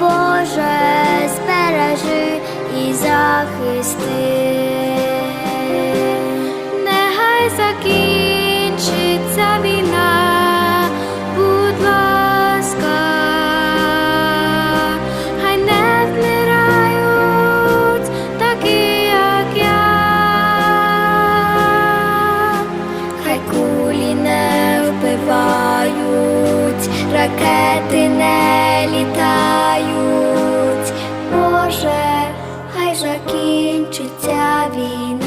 Боже, збережи і захисти, нехай закінчиться війна, будь ласка, хай не вмирають такі, як я, хай кулі не вбивають ракети не літають, Боже, хай закінчиться війна.